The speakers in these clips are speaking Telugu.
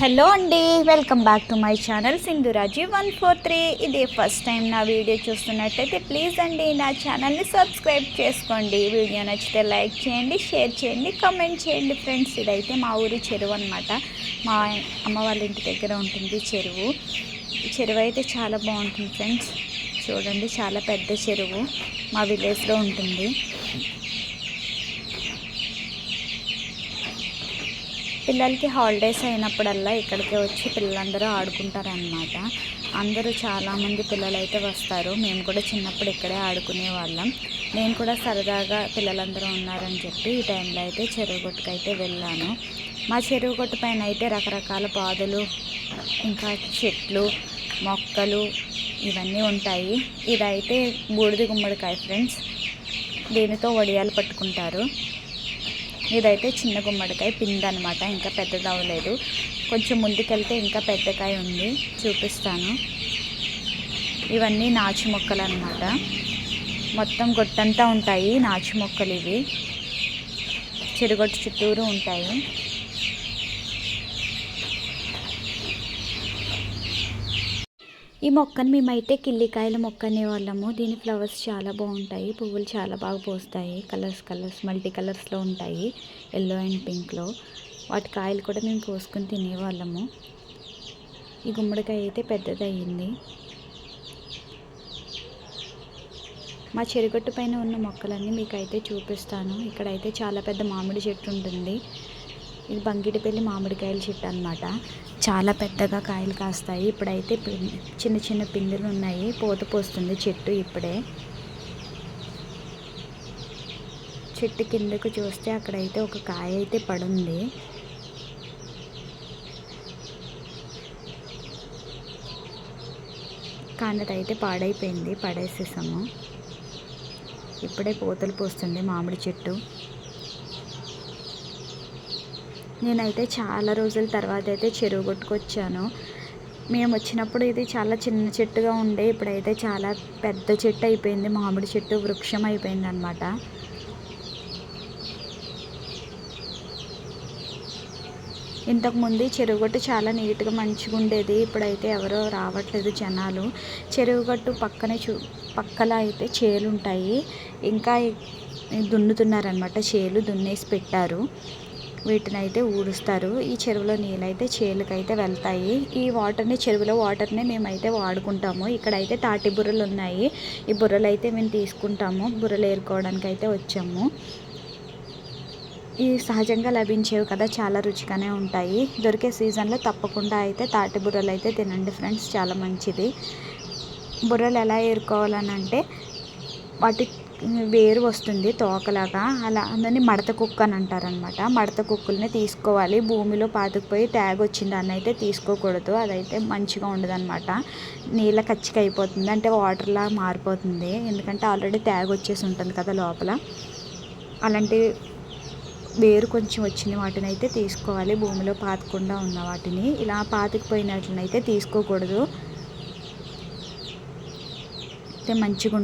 హలో అండి welcome back to my channel Sindhuraji one four three. ఇది ఫస్ట్ టైం నా వీడియో చూస్తున్నట్టయితే ప్లీజ్ అండి నా ఛానల్ని సబ్స్క్రైబ్ చేసుకోండి. వీడియో నచ్చితే లైక్ చేయండి షేర్ చేయండి కమెంట్ చేయండి ఫ్రెండ్స్. ఇదైతే మా ఊరి చెరువు అనమాట మా అమ్మ వాళ్ళ ఇంటి దగ్గర ఉంటుంది చెరువు. చెరువు అయితే చాలా బాగుంటుంది ఫ్రెండ్స్. చూడండి చాలా పెద్ద చెరువు. మా విలేజ్లో ఉంటుంది. పిల్లలకి హాలిడేస్ అయినప్పుడల్లా ఇక్కడికి వచ్చి పిల్లలందరూ ఆడుకుంటారనమాట అందరూ చాలామంది పిల్లలు అయితే వస్తారు. మేము కూడా చిన్నప్పుడు ఇక్కడే ఆడుకునే వాళ్ళం నేను కూడా సరదాగా పిల్లలందరూ ఉన్నారని చెప్పి ఈ టైంలో అయితే చెరువు గొట్టుకు అయితే వెళ్ళాను. మా చెరువు గొట్టు పైన అయితే రకరకాల పాదులు ఇంకా చెట్లు మొక్కలు ఇవన్నీ ఉంటాయి. ఇదైతే బూడిద గుమ్మడికాయ ఫ్రెండ్స్ దీనితో వడియాలు పట్టుకుంటారు. ఇదైతే చిన్న గుమ్మడికాయ పిండి అనమాట ఇంకా పెద్దది అవ్వలేదు. కొంచెం ముందుకెళ్తే ఇంకా పెద్దకాయ ఉంది చూపిస్తాను. ఇవన్నీ నాచు మొక్కలు అనమాట మొత్తం గొట్టంతా ఉంటాయి నాచు మొక్కలు ఇవి. చెరుగొట్టు చుట్టూరు ఉంటాయి. ఈ మొక్కను మేమైతే కిల్లికాయల మొక్క అనేవాళ్ళము దీని ఫ్లవర్స్ చాలా బాగుంటాయి. పువ్వులు చాలా బాగా పోస్తాయి. కలర్స్ కలర్స్ మల్టీ కలర్స్లో ఉంటాయి. ఎల్లో అండ్ పింక్లో. వాటి కాయలు కూడా మేము కోసుకుని తినేవాళ్ళము. ఈ గుమ్మడికాయ అయితే పెద్దదయ్యింది. మా చెరుగట్టు పైన ఉన్న మొక్కలన్నీ మీకు అయితే చూపిస్తాను. ఇక్కడైతే చాలా పెద్ద మామిడి చెట్టు ఉంటుంది. ఇది బంగిటిపల్లి మామిడికాయల చెట్టు అనమాట చాలా పెద్దగా కాయలు కాస్తాయి. ఇప్పుడైతే చిన్న చిన్న పిందులు ఉన్నాయి. పూత పోస్తుంది చెట్టు ఇప్పుడే. చెట్టు కిందకు చూస్తే అక్కడైతే ఒక కాయ అయితే పడుంది. కానీ అదైతే పాడైపోయింది. పడేసేసాము. ఇప్పుడే పూతలు పోస్తుంది మామిడి చెట్టు. నేనైతే చాలా రోజుల తర్వాత అయితే చెరువు కొట్టుకొచ్చాను. మేము వచ్చినప్పుడు ఇది చాలా చిన్న చెట్టుగా ఉండే ఇప్పుడైతే చాలా పెద్ద చెట్టు అయిపోయింది మామిడి చెట్టు వృక్షం అయిపోయింది అనమాట ఇంతకుముందు చెరువు గట్టు చాలా నీట్గా మంచిగా ఉండేది ఇప్పుడైతే ఎవరో రావట్లేదు జనాలు. చెరువు గట్టు పక్కనే చూ పక్కల అయితే చేలు ఉంటాయి ఇంకా దున్నుతున్నారనమాట చేలు దున్నేసి పెట్టారు. వీటిని అయితే ఊడుస్తారు. ఈ చెరువులో నీళ్ళైతే చేలుకైతే వెళ్తాయి. ఈ వాటర్ని చెరువులో వాటర్ని మేమైతే వాడుకుంటాము. ఇక్కడైతే తాటి బుర్రలు ఉన్నాయి. ఈ బుర్రలు అయితే మేము తీసుకుంటాము. బుర్రలు ఏరుకోవడానికి అయితే వచ్చాము. ఈ సహజంగా లభించేవి కదా చాలా రుచిగానే ఉంటాయి. దొరికే సీజన్లో తప్పకుండా అయితే తాటి బుర్రలు అయితే తినండి ఫ్రెండ్స్. చాలా మంచిది. బుర్రలు ఎలా ఏరుకోవాలని అంటే వాటి వేరు వస్తుంది తోకలాగా. అలా అందుని మడత కుక్క అని అంటారనమాట మడత కుక్కల్ని తీసుకోవాలి. భూమిలో పాతుకుపోయి ట్యాగ్ వచ్చింది అని అయితే తీసుకోకూడదు. అదైతే మంచిగా ఉండదన్నమాట. నీళ్ళ కచ్చిక అయిపోతుంది. అంటే వాటర్లా మారిపోతుంది. ఎందుకంటే ఆల్రెడీ ట్యాగ్ వచ్చేసి ఉంటుంది కదా లోపల. అలాంటి వేరు కొంచెం వచ్చిన వాటిని అయితే తీసుకోవాలి. భూమిలో పాతకుండా ఉన్న వాటిని. ఇలా పాతకుపోయినట్లనైతే తీసుకోకూడదు. అయితే మంచిగా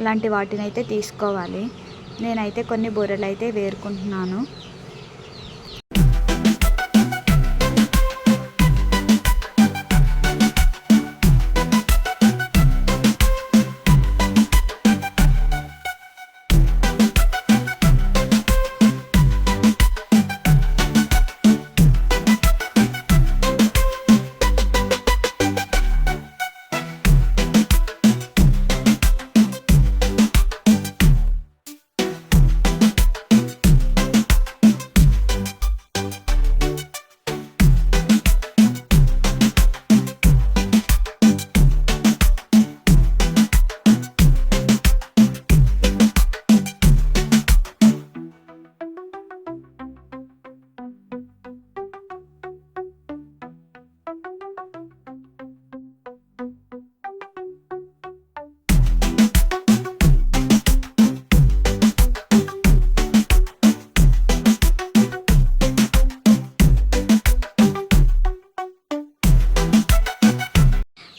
ఇలాంటి వాటిని అయితే తీసుకోవాలి. నేనైతే కొన్ని బూరెలు అయితే వేరుకుంటున్నాను.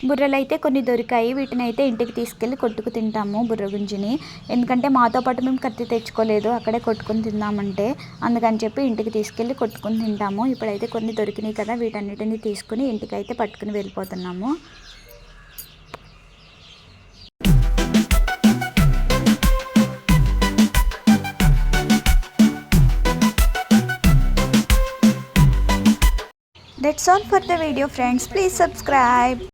బుర్రలు అయితే కొన్ని దొరికాయి. వీటిని అయితే ఇంటికి తీసుకెళ్ళి కొట్టుకు తింటాము బుర్ర గుంజిని. ఎందుకంటే మాతో పాటు మేము కత్తి తెచ్చుకోలేదు. అక్కడే కొట్టుకుని తిందామంటే అందుకని చెప్పి ఇంటికి తీసుకెళ్ళి కొట్టుకుని తింటాము. ఇప్పుడైతే కొన్ని దొరికినాయి కదా వీటన్నిటిని తీసుకుని ఇంటికి అయితే పట్టుకుని వెళ్ళిపోతున్నాము. That's all for the video friends. Please subscribe.